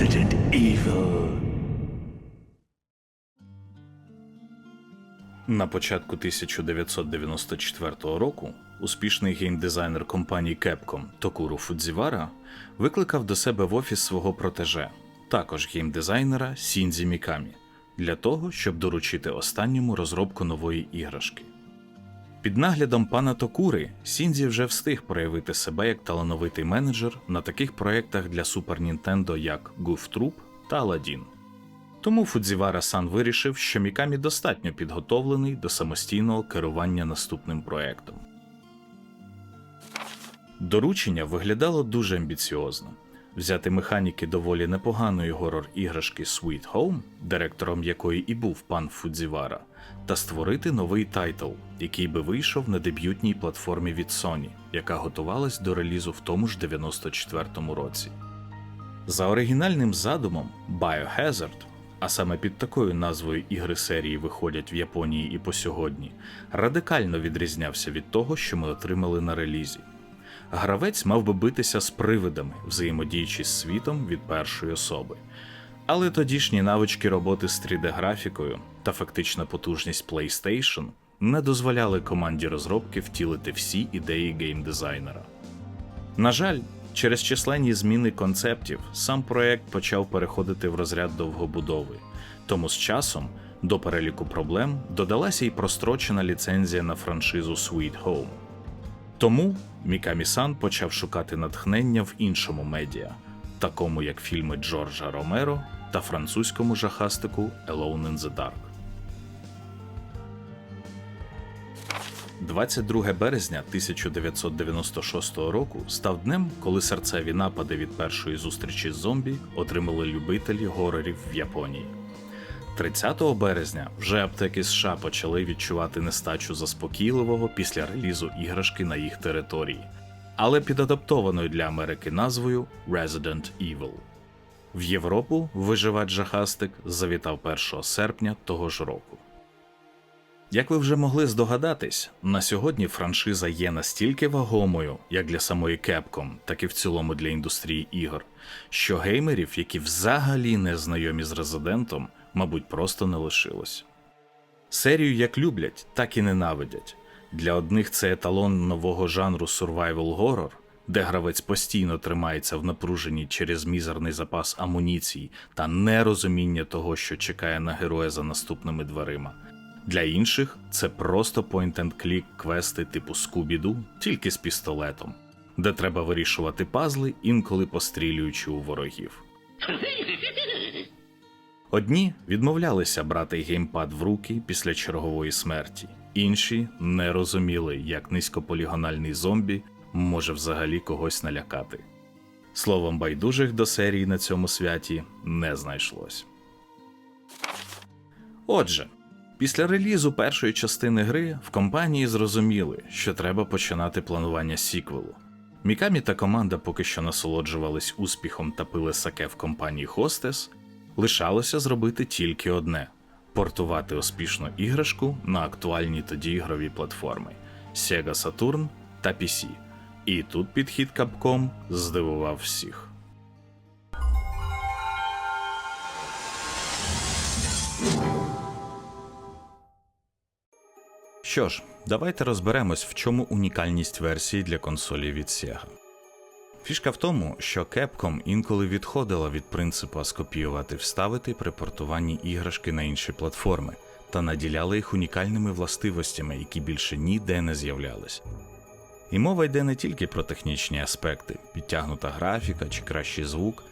Resident Evil. На початку 1994 року успішний геймдизайнер компанії Capcom Токуру Фудзівара викликав до себе в офіс свого протеже, також геймдизайнера Сіндзі Мікамі, для того, щоб доручити останньому розробку нової іграшки. Під наглядом пана Токури Сіндзі вже встиг проявити себе як талановитий менеджер на таких проєктах для Super Nintendo, як Goof Troop та Aladdin. Тому Фудзівара Сан вирішив, що Мікамі достатньо підготовлений до самостійного керування наступним проектом. Доручення виглядало дуже амбіціозно. Взяти механіки доволі непоганої горор-іграшки Sweet Home, директором якої і був пан Фудзівара, та створити новий тайтл, який би вийшов на дебютній платформі від Sony, яка готувалась до релізу в тому ж 94-му році. За оригінальним задумом Biohazard, а саме під такою назвою ігри серії виходять в Японії і по сьогодні, радикально відрізнявся від того, що ми отримали на релізі. Гравець мав би битися з привидами, взаємодіючи з світом від першої особи. Але тодішні навички роботи з 3D-графікою та фактична потужність PlayStation не дозволяли команді розробки втілити всі ідеї геймдизайнера. На жаль, через численні зміни концептів сам проект почав переходити в розряд довгобудови, тому з часом до переліку проблем додалася й прострочена ліцензія на франшизу Sweet Home. Тому Мікамі-сан почав шукати натхнення в іншому медіа, такому як фільми Джорджа Ромеро та французькому жахастику Alone in the Dark. 22 березня 1996 року став днем, коли серцеві напади від першої зустрічі з зомбі отримали любителі горорів в Японії. 30 березня вже аптеки США почали відчувати нестачу заспокійливого після релізу іграшки на їх території, але під адаптованою для Америки назвою Resident Evil. В Європу виживач жахастик завітав 1 серпня того ж року. Як ви вже могли здогадатись, на сьогодні франшиза є настільки вагомою, як для самої Capcom, так і в цілому для індустрії ігор, що геймерів, які взагалі не знайомі з резидентом, мабуть, просто не лишилось. Серію як люблять, так і ненавидять. Для одних це еталон нового жанру survival horror, де гравець постійно тримається в напруженні через мізерний запас амуніцій та нерозуміння того, що чекає на героя за наступними дверима. Для інших це просто point-and-click квести типу Скубіду, тільки з пістолетом, де треба вирішувати пазли, інколи пострілюючи у ворогів. Одні відмовлялися брати геймпад в руки після чергової смерті, інші не розуміли, як низькополігональний зомбі може взагалі когось налякати. Словом, байдужих до серії на цьому святі не знайшлось. Отже, після релізу першої частини гри в компанії зрозуміли, що треба починати планування сіквелу. Мікамі та команда поки що насолоджувались успіхом та пили саке в компанії Hostess, лишалося зробити тільки одне портувати успішну іграшку на актуальні тоді ігрові платформи Sega Saturn та PC. І тут підхід Capcom здивував всіх. Що ж, давайте розберемось, в чому унікальність версії для консолі від Sega. Фішка в тому, що Capcom інколи відходила від принципу скопіювати вставити при портуванні іграшки на інші платформи та наділяла їх унікальними властивостями, які більше ніде не з'являлись. І мова йде не тільки про технічні аспекти, підтягнута графіка чи кращий звук,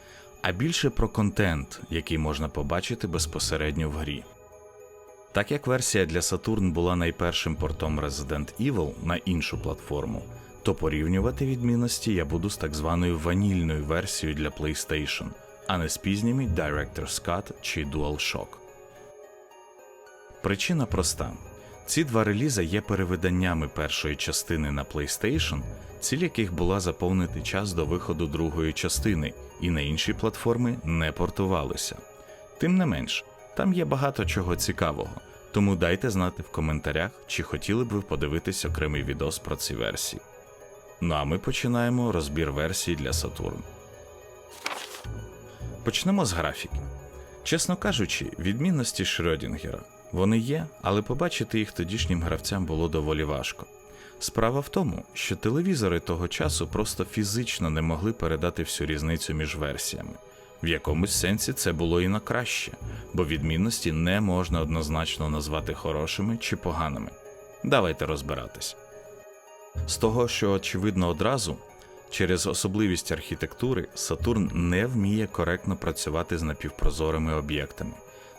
а більше про контент, який можна побачити безпосередньо в грі. Так як версія для Saturn була найпершим портом Resident Evil на іншу платформу, то порівнювати відмінності я буду з так званою ванільною версією для PlayStation, а не з пізніми Director's Cut чи DualShock. Причина проста: ці два релізи є перевиданнями першої частини на PlayStation, ціль яких була заповнити час до виходу другої частини, і на інші платформи не портувалися. Тим не менш, там є багато чого цікавого, тому дайте знати в коментарях, чи хотіли б ви подивитись окремий відос про ці версії. Ну а ми починаємо розбір версій для Saturn. Почнемо з графіки. Чесно кажучи, відмінності Шрёдінгера. Вони є, але побачити їх тодішнім гравцям було доволі важко. Справа в тому, що телевізори того часу просто фізично не могли передати всю різницю між версіями. В якомусь сенсі це було і на краще, бо відмінності не можна однозначно назвати хорошими чи поганими. Давайте розбиратись. З того, що очевидно одразу, через особливість архітектури Сатурн не вміє коректно працювати з напівпрозорими об'єктами.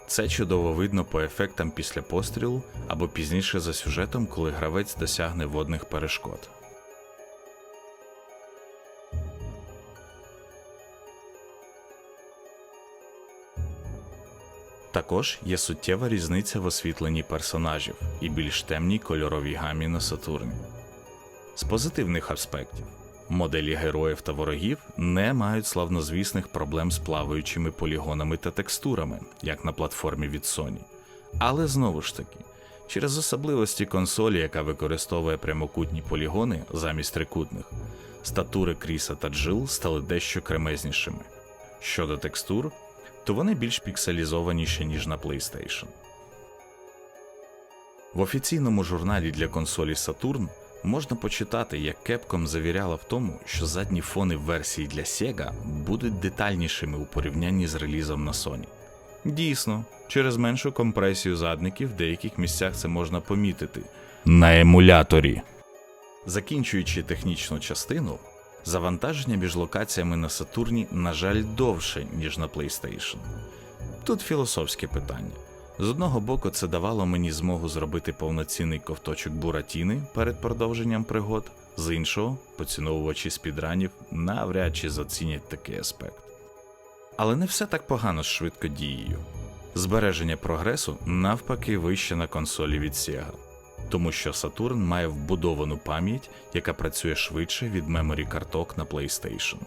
Це чудово видно по ефектам після пострілу або пізніше за сюжетом, коли гравець досягне водних перешкод. Також є суттєва різниця в освітленні персонажів і більш темній кольоровій гамі на Сатурні. З позитивних аспектів моделі героїв та ворогів не мають славнозвісних проблем з плаваючими полігонами та текстурами, як на платформі від Sony. Але знову ж таки, через особливості консолі, яка використовує прямокутні полігони замість трикутних, статури Кріса та Джил стали дещо кремезнішими. Щодо текстур, то вони більш пікселізованіші, ніж на PlayStation. В офіційному журналі для консолі Saturn можна почитати, як Capcom завіряла в тому, що задні фони версії для Sega будуть детальнішими у порівнянні з релізом на Sony. Дійсно, через меншу компресію задників в деяких місцях це можна помітити на емуляторі. Закінчуючи технічну частину, завантаження між локаціями на Сатурні, на жаль, довше, ніж на PlayStation. Тут філософське питання. З одного боку, це давало мені змогу зробити повноцінний ковточок буратіни перед продовженням пригод, з іншого, поціновувачі спідранів навряд чи зацінять такий аспект. Але не все так погано з швидкодією. Збереження прогресу навпаки вище на консолі від Sega, тому що Saturn має вбудовану пам'ять, яка працює швидше від меморі карток на PlayStation.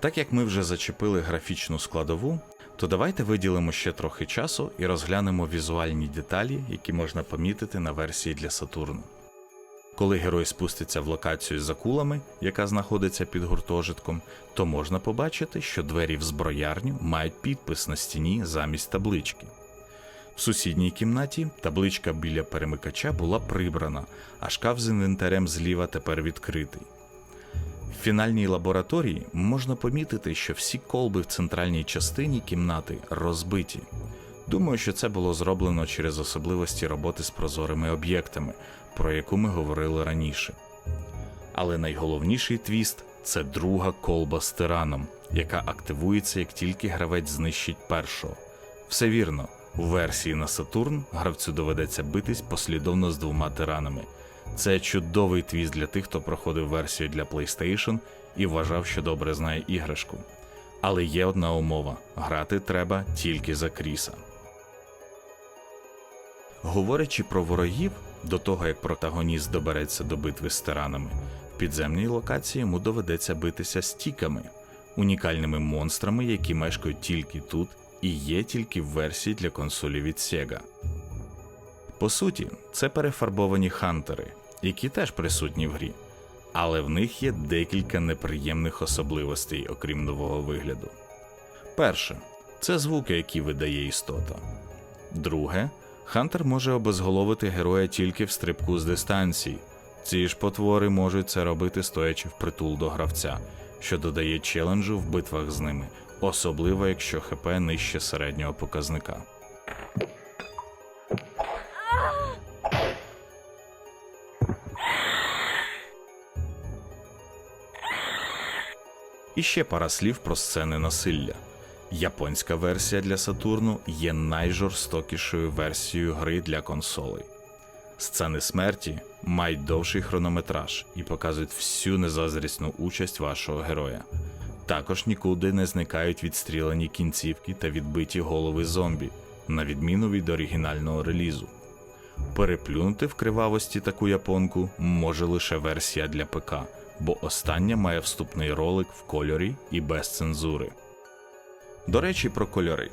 Так як ми вже зачепили графічну складову, то давайте виділимо ще трохи часу і розглянемо візуальні деталі, які можна помітити на версії для Сатурну. Коли герой спуститься в локацію з акулами, яка знаходиться під гуртожитком, то можна побачити, що двері в зброярню мають підпис на стіні замість таблички. В сусідній кімнаті табличка біля перемикача була прибрана, а шкаф з інвентарем зліва тепер відкритий. В фінальній лабораторії можна помітити, що всі колби в центральній частині кімнати розбиті. Думаю, що це було зроблено через особливості роботи з прозорими об'єктами, про яку ми говорили раніше. Але найголовніший твіст це друга колба з тираном, яка активується як тільки гравець знищить першого. Все вірно, у версії на Сатурн гравцю доведеться битись послідовно з двома тиранами. Це чудовий твіст для тих, хто проходив версію для PlayStation і вважав, що добре знає іграшку. Але є одна умова: грати треба тільки за Кріса. Говорячи про ворогів, до того як протагоніст добереться до битви з тиранами, в підземній локації йому доведеться битися з тіками, унікальними монстрами, які мешкають тільки тут і є тільки в версії для консолі від Sega. По суті, це перефарбовані хантери, які теж присутні в грі, але в них є декілька неприємних особливостей, окрім нового вигляду. Перше це звуки, які видає істота. Друге, Хантер може обезголовити героя тільки в стрибку з дистанції. Ці ж потвори можуть це робити стоячи впритул до гравця, що додає челенджу в битвах з ними, особливо якщо ХП нижче середнього показника. І ще пара слів про сцени насилля. Японська версія для Сатурну є найжорстокішою версією гри для консолей. Сцени смерті мають довший хронометраж і показують всю незазрісну участь вашого героя. Також нікуди не зникають відстрілені кінцівки та відбиті голови зомбі, на відміну від оригінального релізу. Переплюнути в кривавості таку японку може лише версія для ПК, бо остання має вступний ролик в кольорі і без цензури. До речі, про кольори.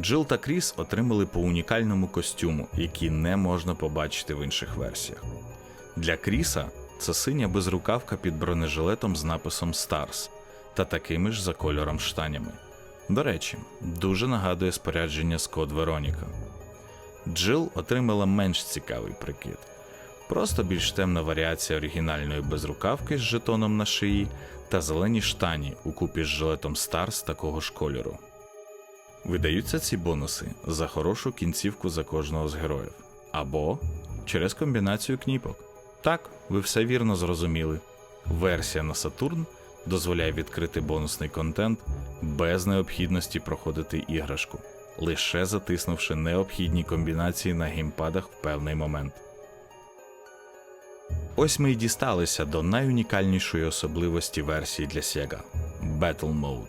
Джил та Кріс отримали по унікальному костюму, який не можна побачити в інших версіях. Для Кріса це синя безрукавка під бронежилетом з написом Stars та такими ж за кольором штанями. До речі, дуже нагадує спорядження з код Вероніка. Джил отримала менш цікавий прикид. Просто більш темна варіація оригінальної безрукавки з жетоном на шиї та зелені штані у купі з жилетом Старс такого ж кольору. Видаються ці бонуси за хорошу кінцівку за кожного з героїв або через комбінацію кніпок. Так, ви все вірно зрозуміли. Версія на Сатурн дозволяє відкрити бонусний контент без необхідності проходити іграшку, лише затиснувши необхідні комбінації на геймпадах в певний момент. Ось ми й дісталися до найунікальнішої особливості версії для Sega – Battle Mode.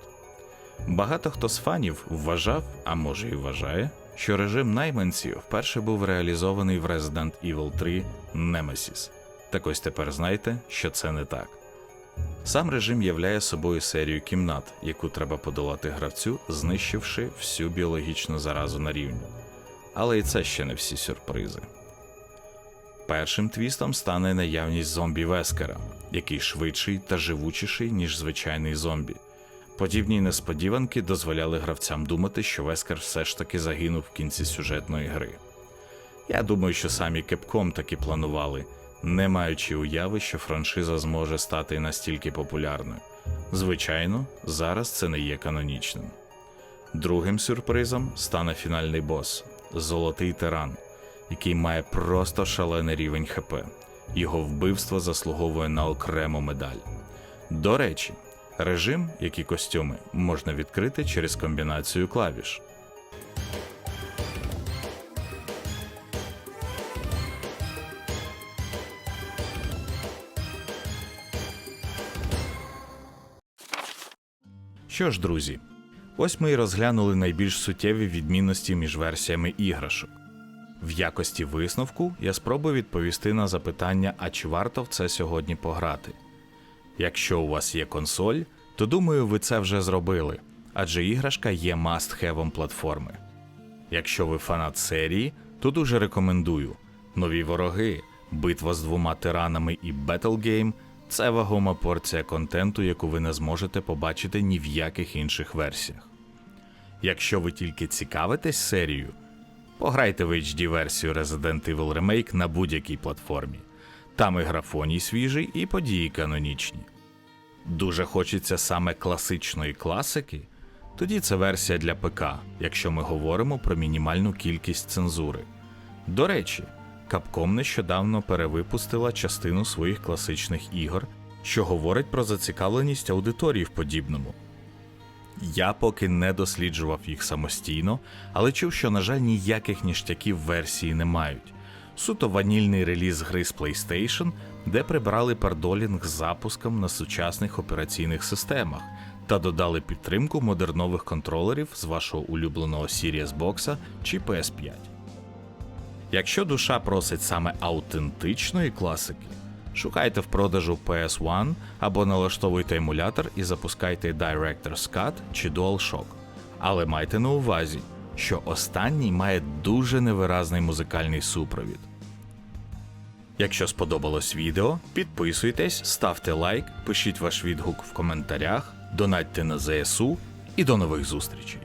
Багато хто з фанів вважав, а може і вважає, що режим найманці вперше був реалізований в Resident Evil 3 Nemesis. Так ось тепер знайте, що це не так. Сам режим являє собою серію кімнат, яку треба подолати гравцю, знищивши всю біологічну заразу на рівні. Але і це ще не всі сюрпризи. Першим твістом стане наявність зомбі Вескера, який швидший та живучіший, ніж звичайний зомбі. Подібні несподіванки дозволяли гравцям думати, що Вескер все ж таки загинув в кінці сюжетної гри. Я думаю, що самі Capcom таки планували, не маючи уяви, що франшиза зможе стати настільки популярною. Звичайно, зараз це не є канонічним. Другим сюрпризом стане фінальний бос Золотий тиран, який має просто шалений рівень ХП. Його вбивство заслуговує на окрему медаль. До речі, режим, як і костюми, можна відкрити через комбінацію клавіш. Що ж, друзі, ось ми і розглянули найбільш суттєві відмінності між версіями іграшок. В якості висновку я спробую відповісти на запитання, а чи варто в це сьогодні пограти. Якщо у вас є консоль, то думаю, ви це вже зробили, адже іграшка є must-have платформи. Якщо ви фанат серії, то дуже рекомендую. Нові вороги, битва з двома тиранами і Battle Game – це вагома порція контенту, яку ви не зможете побачити ні в яких інших версіях. Якщо ви тільки цікавитесь серією, пограйте в HD-версію Resident Evil Remake на будь-якій платформі. Там і графоній свіжий, і події канонічні. Дуже хочеться саме класичної класики, тоді це версія для ПК, якщо ми говоримо про мінімальну кількість цензури. До речі, Capcom нещодавно перевипустила частину своїх класичних ігор, що говорить про зацікавленість аудиторії в подібному. Я поки не досліджував їх самостійно, але чув, що, на жаль, ніяких ніштяків версії не мають. Суто ванільний реліз гри з PlayStation, де прибрали пердолінг з запуском на сучасних операційних системах та додали підтримку модернових контролерів з вашого улюбленого Series Box чи PS5. Якщо душа просить саме аутентичної класики, шукайте в продажу PS1 або налаштовуйте емулятор і запускайте Director's Cut чи DualShock. Але майте на увазі, що останній має дуже невиразний музикальний супровід. Якщо сподобалось відео, підписуйтесь, ставте лайк, пишіть ваш відгук в коментарях, донатьте на ЗСУ і до нових зустрічей!